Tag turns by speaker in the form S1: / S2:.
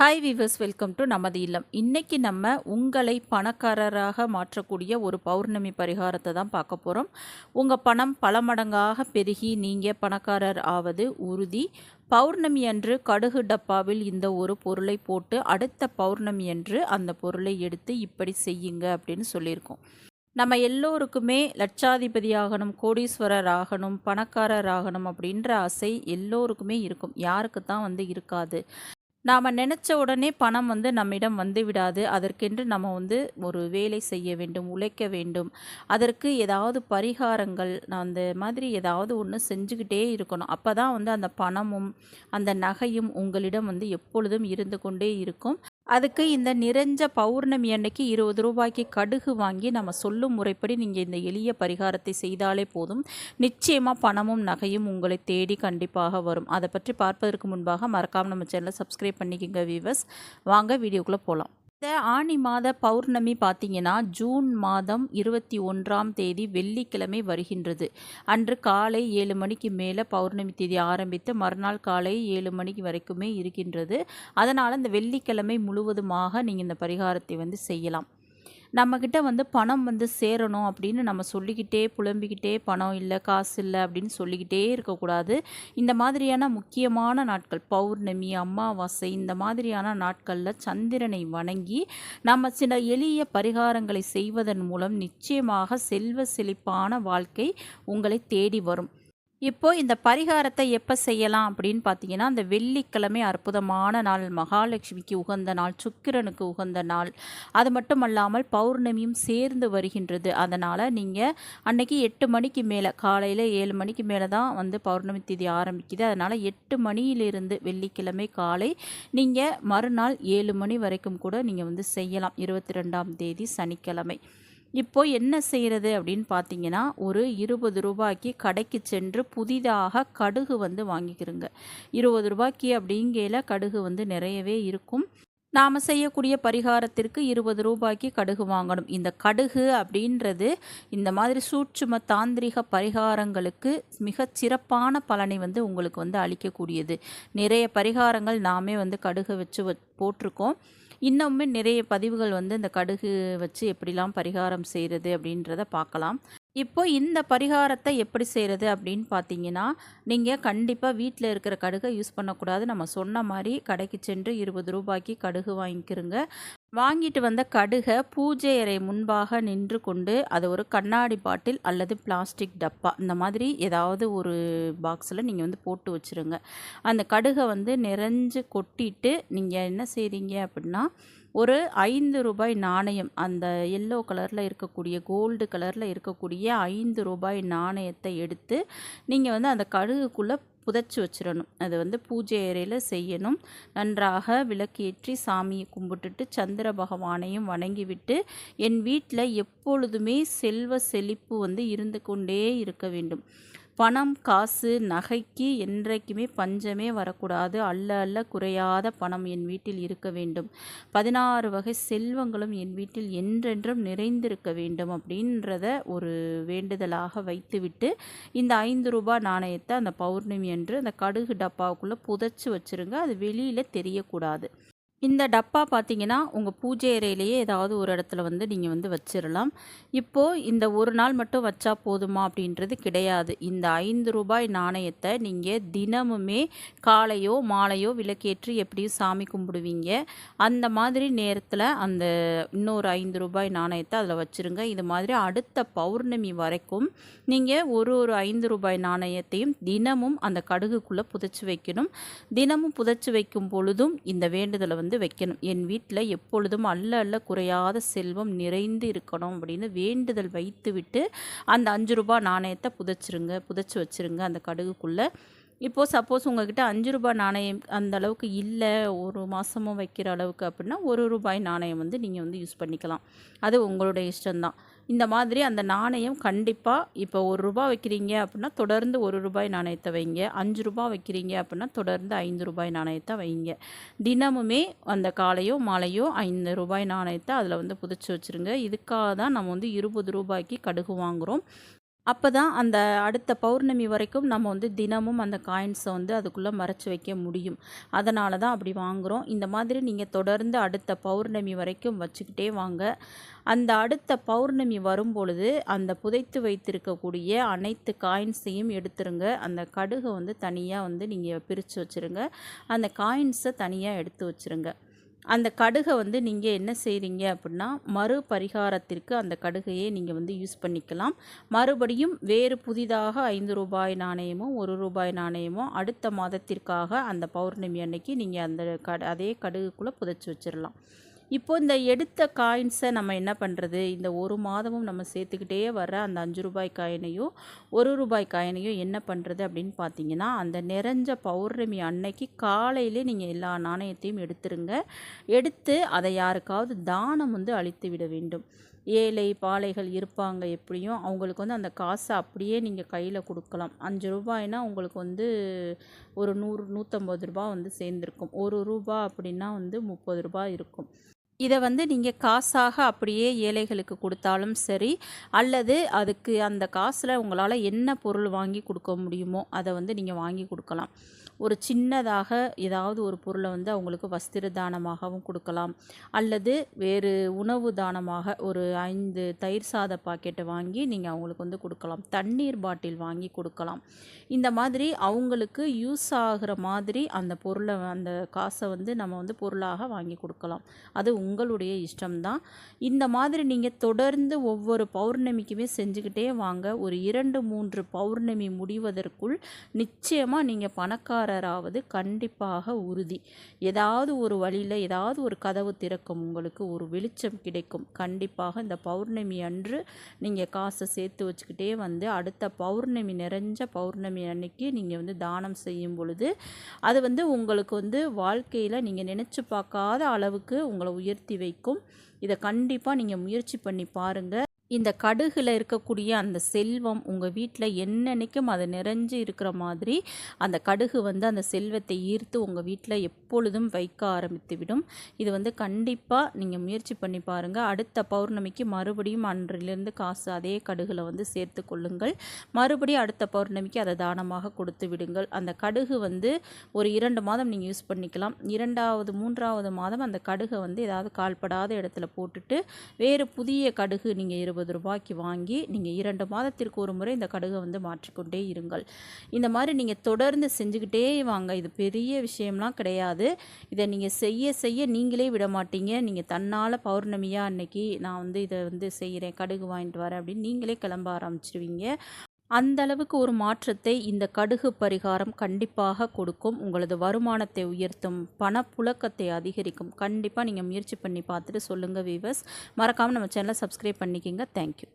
S1: Hi viewers welcome to நமது இல்லம். இன்றைக்கி நம்ம உங்களை பணக்காரராக மாற்றக்கூடிய ஒரு பௌர்ணமி பரிகாரத்தை தான் பார்க்க போகிறோம் உங்கள் பணம் பல மடங்காக பெருகி நீங்கள் பணக்காரர் ஆவது உறுதி. பௌர்ணமி அன்று கடுகு டப்பாவில் இந்த ஒரு பொருளை போட்டு அடுத்த பௌர்ணமி அன்று அந்த பொருளை எடுத்து இப்படி செய்யுங்க அப்படின்னு சொல்லியிருக்கோம். நம்ம எல்லோருக்குமே லட்சாதிபதி ஆகணும் கோடீஸ்வரர் ஆகணும் பணக்காரர் ஆகணும் அப்படின்ற ஆசை எல்லோருக்குமே இருக்கும். யாருக்கு தான் வந்து இருக்காது. நாம் நினச்ச உடனே பணம் வந்து நம்மிடம் வந்து விடாது. அதற்கென்று நம்ம வந்து ஒரு வேலை செய்ய வேண்டும் உழைக்க வேண்டும். அதற்கு ஏதாவது பரிகாரங்கள் அந்த மாதிரி ஏதாவது ஒன்று செஞ்சுக்கிட்டே இருக்கணும். அப்போ தான் வந்து அந்த பணமும் அந்த நகையும் உங்களிடம் வந்து எப்பொழுதும் இருந்து கொண்டே இருக்கும். அதுக்கு இந்த நிறைஞ்ச பௌர்ணமி அன்னைக்கு இருபது ரூபாய்க்கு கடுகு வாங்கி நம்ம சொல்லும் முறைப்படி நீங்கள் இந்த எளிய பரிகாரத்தை செய்தாலே போதும். நிச்சயமாக பணமும் நகையும் உங்களை தேடி கண்டிப்பாக வரும். அதை பற்றி பார்ப்பதற்கு முன்பாக மறக்காமல் நம்ம சேனலை சப்ஸ்கிரைப் பண்ணிக்கோங்க வீவர்ஸ் வாங்க வீடியோக்குள்ளே போகலாம் இந்த ஆணி மாத பௌர்ணமி பார்த்தீங்கன்னா ஜூன் மாதம் இருபத்தி ஒன்றாம் தேதி வெள்ளிக்கிழமை வருகின்றது. அன்று காலை ஏழு மணிக்கு மேலே பௌர்ணமி தேதி ஆரம்பித்து மறுநாள் காலை ஏழு மணிக்கு வரைக்குமே இருக்கின்றது. அதனால் இந்த வெள்ளிக்கிழமை முழுவதுமாக நீங்கள் இந்த பரிகாரத்தை வந்து செய்யலாம். நம்மக்கிட்ட வந்து பணம் வந்து சேரணும் அப்படின்னு நம்ம சொல்லிக்கிட்டே புலம்பிக்கிட்டே பணம் இல்லை காசு இல்லை அப்படின்னு சொல்லிக்கிட்டே இருக்கக்கூடாது. இந்த மாதிரியான முக்கியமான நாட்கள் பௌர்ணமி அமாவாசை இந்த மாதிரியான நாட்களில் சந்திரனை வணங்கி நம்ம சில எளிய பரிகாரங்களை செய்வதன் மூலம் நிச்சயமாக செல்வ செழிப்பான வாழ்க்கை உங்களை தேடி வரும். இப்போ இந்த பரிகாரத்தை எப்போ செய்யலாம் அப்படின்னு பார்த்தீங்கன்னா அந்த வெள்ளிக்கிழமை அற்புதமான நாள் மகாலட்சுமிக்கு உகந்த நாள் சுக்கிரனுக்கு உகந்த நாள். அது மட்டும் அல்லாமல் பௌர்ணமியும் சேர்ந்து வருகின்றது. அதனால் நீங்கள் அன்னைக்கு எட்டு மணிக்கு மேலே காலையில் ஏழு மணிக்கு மேலே தான் வந்து பௌர்ணமி தேதி ஆரம்பிக்குது. அதனால் எட்டு மணியிலிருந்து வெள்ளிக்கிழமை காலை நீங்கள் மறுநாள் ஏழு மணி வரைக்கும் கூட நீங்கள் வந்து செய்யலாம். இருபத்தி ரெண்டாம் தேதி சனிக்கிழமை. இப்போ என்ன செய்கிறது அப்படின்னு பார்த்தீங்கன்னா ஒரு இருபது ரூபாய்க்கு கடைக்கு சென்று புதிதாக கடுகு வந்து வாங்கிக்கிறோங்க. இருபது ரூபாய்க்கு அப்படிங்கையில் கடுகு வந்து நிறையவே இருக்கும். நாம் செய்யக்கூடிய பரிகாரத்திற்கு இருபது ரூபாய்க்கு கடுகு வாங்கணும். இந்த கடுகு அப்படின்றது இந்த மாதிரி சூட்சும தாந்திரிக பரிகாரங்களுக்கு மிக சிறப்பான பலனை வந்து உங்களுக்கு வந்து அளிக்கக்கூடியது. நிறைய பரிகாரங்கள் நாமே வந்து கடுகு வச்சு போட்டிருக்கோம். இன்னமுமே நிறைய பதிவுகள் வந்து இந்த கடுகு வச்சு எப்படிலாம் பரிகாரம் செய்கிறது அப்படின்றத பார்க்கலாம். இப்போ இந்த பரிகாரத்தை எப்படி செய்கிறது அப்படின்னு பார்த்தீங்கன்னா நீங்கள் கண்டிப்பாக வீட்டில் இருக்கிற கடுகை யூஸ் பண்ணக்கூடாது. நம்ம சொன்ன மாதிரி கடைக்கு சென்று இருபது ரூபாய்க்கு கடுகு வாங்கிக்கிறோங்க வாங்கிட்டு வந்த கடுகை பூஜை அறை முன்பாக நின்று கொண்டு அதை ஒரு கண்ணாடி பாட்டில் அல்லது பிளாஸ்டிக் டப்பா இந்த மாதிரி ஏதாவது ஒரு பாக்ஸில் நீங்கள் வந்து போட்டு வச்சுருங்க. அந்த கடுகை வந்து நிறைஞ்சு கொட்டிட்டு நீங்கள் என்ன செய்கிறீங்க அப்படின்னா ஒரு ஐந்து ரூபாய் நாணயம் அந்த எல்லோ கலரில் இருக்கக்கூடிய கோல்டு கலரில் இருக்கக்கூடிய ஐந்து ரூபாய் நாணயத்தை எடுத்து நீங்கள் வந்து அந்த கடுகுக்குள்ளே புதைச்சி வச்சிடணும். அது வந்து பூஜை அறையில் செய்யணும். நன்றாக விளக்கேற்றி சாமியை கும்பிட்டுட்டு சந்திர பகவானையும் வணங்கிவிட்டு என் வீட்டில் எப்பொழுதுமே செல்வ செழிப்பு வந்து இருந்து கொண்டே இருக்க வேண்டும். பணம் காசு நகைக்கு என்றைக்குமே பஞ்சமே வரக்கூடாது. அல்ல அல்ல குறையாத பணம் என் வீட்டில் இருக்க வேண்டும். பதினாறு வகை செல்வங்களும் என் வீட்டில் என்றென்றும் நிறைந்திருக்க வேண்டும் அப்படின்றத ஒரு வேண்டுதலாக வைத்துவிட்டு இந்த ஐந்து ரூபாய் நாணயத்தை அந்த பௌர்ணமி என்று அந்த கடுகு டப்பாவுக்குள்ளே புதைச்சி வச்சுருங்க. அது வெளியில் தெரியக்கூடாது. இந்த டப்பா பார்த்தீங்கன்னா உங்கள் பூஜை அறையிலேயே ஏதாவது ஒரு இடத்துல வந்து நீங்கள் வந்து வச்சிடலாம் இப்போது இந்த ஒரு நாள் மட்டும் வச்சா போதுமா அப்படின்றது கிடையாது. இந்த ஐந்து ரூபாய் நாணயத்தை நீங்கள் தினமுமே காலையோ மாலையோ விளக்கேற்றி எப்படியும் சாமி கும்பிடுவீங்க. அந்த மாதிரி நேரத்தில் அந்த இன்னொரு ஐந்து ரூபாய் நாணயத்தை அதில் வச்சுருங்க. இது மாதிரி அடுத்த பௌர்ணமி வரைக்கும் நீங்கள் ஒரு ஒரு ஐந்து ரூபாய் நாணயத்தையும் தினமும் அந்த கடுகுக்குள்ளே புதைச்சி வைக்கணும். தினமும் புதைச்சி வைக்கும் பொழுதும் இந்த வேண்டுதலை வந்து வந்து வைக்கணும். என் வீட்டில் எப்பொழுதும் அல்ல அல்ல குறையாத செல்வம் நிறைந்து இருக்கணும் அப்படின்னு வேண்டுதல் வைத்துவிட்டு அந்த அஞ்சு ரூபாய் நாணயத்தை புதைச்சிருங்க புதைச்சி வச்சுருங்க அந்த கடுகுக்குள்ளே. இப்போது சப்போஸ் உங்கள்கிட்ட அஞ்சு ரூபாய் நாணயம் அந்த அளவுக்கு இல்லை ஒரு மாதமும் வைக்கிற அளவுக்கு அப்படின்னா ஒரு ரூபாய் நாணயம் வந்து நீங்கள் வந்து யூஸ் பண்ணிக்கலாம். அது உங்களுடைய இஷ்டம்தான். இந்த மாதிரி அந்த நாணயம் கண்டிப்பாக இப்போ ஒரு ரூபா வைக்கிறீங்க அப்படின்னா தொடர்ந்து ஒரு ரூபாய் நாணயத்தை வைங்க. அஞ்சு ரூபா வைக்கிறீங்க அப்படின்னா தொடர்ந்து ஐந்து ரூபாய் நாணயத்தை வைங்க. தினமுமே அந்த காலையோ மாலையோ ஐந்து ரூபாய் நாணயத்தை அதில் வந்து புதைச்சி வச்சுருங்க. இதுக்காக தான் நம்ம வந்து இருபது ரூபாய்க்கு கடுகு வாங்குகிறோம் அப்போ தான் அந்த அடுத்த பௌர்ணமி வரைக்கும் நம்ம வந்து தினமும் அந்த காயின்ஸை வந்து அதுக்குள்ளே மறைச்சி வைக்க முடியும். அதனால தான் அப்படி வாங்குகிறோம் இந்த மாதிரி நீங்கள் தொடர்ந்து அடுத்த பௌர்ணமி வரைக்கும் வச்சுக்கிட்டே வாங்க. அந்த அடுத்த பௌர்ணமி வரும் பொழுது அந்த புதைத்து வைத்திருக்கக்கூடிய அனைத்து காயின்ஸையும் எடுத்துருங்க. அந்த கடுகை வந்து தனியாக வந்து நீங்கள் பிரித்து வச்சுருங்க. அந்த காயின்ஸை தனியாக எடுத்து வச்சுருங்க. அந்த கடுகை வந்து நீங்கள் என்ன செய்கிறீங்க அப்படின்னா மறு பரிகாரத்திற்கு அந்த கடுகையே நீங்கள் வந்து யூஸ் பண்ணிக்கலாம். மறுபடியும் வேறு புதிதாக ஐந்து ரூபாய் நாணயமோ ஒரு ரூபாய் நாணயமோ அடுத்த மாதத்திற்காக அந்த பௌர்ணமி அன்னைக்கு நீங்கள் அந்த கடு அதே கடுகுக்குள்ளே புதைச்சி வச்சிடலாம் இப்போ இந்த எடுத்த காயின்ஸை நம்ம என்ன பண்ணுறது இந்த ஒரு மாதமும் நம்ம சேர்த்துக்கிட்டே வர அந்த அஞ்சு ரூபாய் காயினையும் ஒரு ரூபாய் காயினையும் என்ன பண்ணுறது அப்படின்னு பார்த்தீங்கன்னா அந்த நிறைஞ்ச பௌர்ணமி அன்னைக்கு காலையிலே நீங்கள் எல்லா நாணயத்தையும் எடுத்துருங்க. எடுத்து அதை யாருக்காவது தானம் வந்து அளித்து விட வேண்டும். ஏழை பாலைகள் இருப்பாங்க எப்படியும் அவங்களுக்கு வந்து அந்த காசை அப்படியே நீங்கள் கையில் கொடுக்கலாம். அஞ்சு ரூபாய்னா உங்களுக்கு வந்து ஒரு நூறு நூற்றம்பது ரூபா வந்து சேர்ந்துருக்கும். ஒரு ரூபா அப்படின்னா வந்து முப்பது ரூபாய் இருக்கும். இதை வந்து நீங்கள் காசாக அப்படியே ஏழைகளுக்கு கொடுத்தாலும் சரி அல்லது அதுக்கு அந்த காசில் உங்களால் என்ன பொருள் வாங்கி கொடுக்க முடியுமோ அதை வந்து நீங்கள் வாங்கி கொடுக்கலாம். ஒரு சின்னதாக ஏதாவது ஒரு பொருளை வந்து அவங்களுக்கு வஸ்திர தானமாகவும் கொடுக்கலாம். அல்லது வேறு உணவு தானமாக ஒரு ஐந்து தயிர் சாத பாக்கெட்டை வாங்கி நீங்கள் அவங்களுக்கு வந்து கொடுக்கலாம். தண்ணீர் பாட்டில் வாங்கி கொடுக்கலாம். இந்த மாதிரி அவங்களுக்கு யூஸ் ஆகிற மாதிரி அந்த பொருளை அந்த காசை வந்து நம்ம வந்து பொருளாக வாங்கி கொடுக்கலாம். அது உங்களுடைய இஷ்டம்தான். இந்த மாதிரி நீங்கள் தொடர்ந்து ஒவ்வொரு பௌர்ணமிக்குமே செஞ்சுக்கிட்டே வாங்க. ஒரு இரண்டு மூன்று பௌர்ணமி முடிவதற்குள் நிச்சயமாக நீங்கள் பணக்கார பணக்காரராவது கண்டிப்பாக உறுதி. ஏதாவது ஒரு வழியில் ஏதாவது ஒரு கதவு திறக்கும் உங்களுக்கு ஒரு வெளிச்சம் கிடைக்கும். கண்டிப்பாக இந்த பௌர்ணமி அன்று நீங்கள் காசை சேர்த்து வச்சுக்கிட்டே வந்து அடுத்த பௌர்ணமி நிறைஞ்ச பௌர்ணமி அன்னைக்கு நீங்கள் வந்து தானம் செய்யும் பொழுது அது வந்து உங்களுக்கு வந்து வாழ்க்கையில் நீங்கள் நினச்சி பார்க்காத அளவுக்கு உங்களை உயர்த்தி வைக்கும். இதை கண்டிப்பாக நீங்கள் முயற்சி பண்ணி பாருங்கள் இந்த கடுகில் இருக்கக்கூடிய அந்த செல்வம் உங்கள் வீட்டில் என்னென்னைக்கும் அது நிறைஞ்சு இருக்கிற மாதிரி அந்த கடுகு வந்து அந்த செல்வத்தை ஈர்த்து உங்கள் வீட்டில் எப்பொழுதும் வைக்க ஆரம்பித்து விடும். இது வந்து கண்டிப்பாக நீங்கள் முயற்சி பண்ணி பாருங்கள் அடுத்த பௌர்ணமிக்கு மறுபடியும் அன்றிலிருந்து காசு அதே கடுகில் வந்து சேர்த்து கொள்ளுங்கள். மறுபடியும் அடுத்த பௌர்ணமிக்கு அதை தானமாக கொடுத்து விடுங்கள். அந்த கடுகு வந்து ஒரு இரண்டு மாதம் நீங்கள் யூஸ் பண்ணிக்கலாம். இரண்டாவது மூன்றாவது மாதம் அந்த கடுகை வந்து ஏதாவது கால்படாத இடத்துல போட்டுட்டு வேறு புதிய கடுகு நீங்கள் இருபது இருபது ரூபாய்க்கு வாங்கி நீங்கள் இரண்டு மாதத்திற்கு ஒரு முறை இந்த கடுகை வந்து மாற்றிக்கொண்டே இருங்கள். இந்த மாதிரி நீங்கள் தொடர்ந்து செஞ்சுக்கிட்டே வாங்க. இது பெரிய விஷயம்லாம் கிடையாது. இதை நீங்கள் செய்ய செய்ய நீங்களே விட மாட்டீங்க. நீங்கள் தன்னால் பௌர்ணமியாக அன்னைக்கு நான் வந்து இதை வந்து செய்கிறேன் கடுகு வாங்கிட்டு வரேன் அப்படின்னு நீங்களே கிளம்ப ஆரம்பிச்சிருவீங்க. அந்த அளவுக்கு ஒரு மாற்றத்தை இந்த கடுகு பரிகாரம் கண்டிப்பாக கொடுக்கும். உங்களது வருமானத்தை உயர்த்தும் பணப்புழக்கத்தை அதிகரிக்கும். கண்டிப்பாக நீங்கள் முயற்சி பண்ணி பார்த்துட்டு சொல்லுங்கள் வீவர்ஸ் மறக்காமல் நம்ம சேனலை சப்ஸ்கிரைப் பண்ணிக்கிங்க. தேங்க்யூ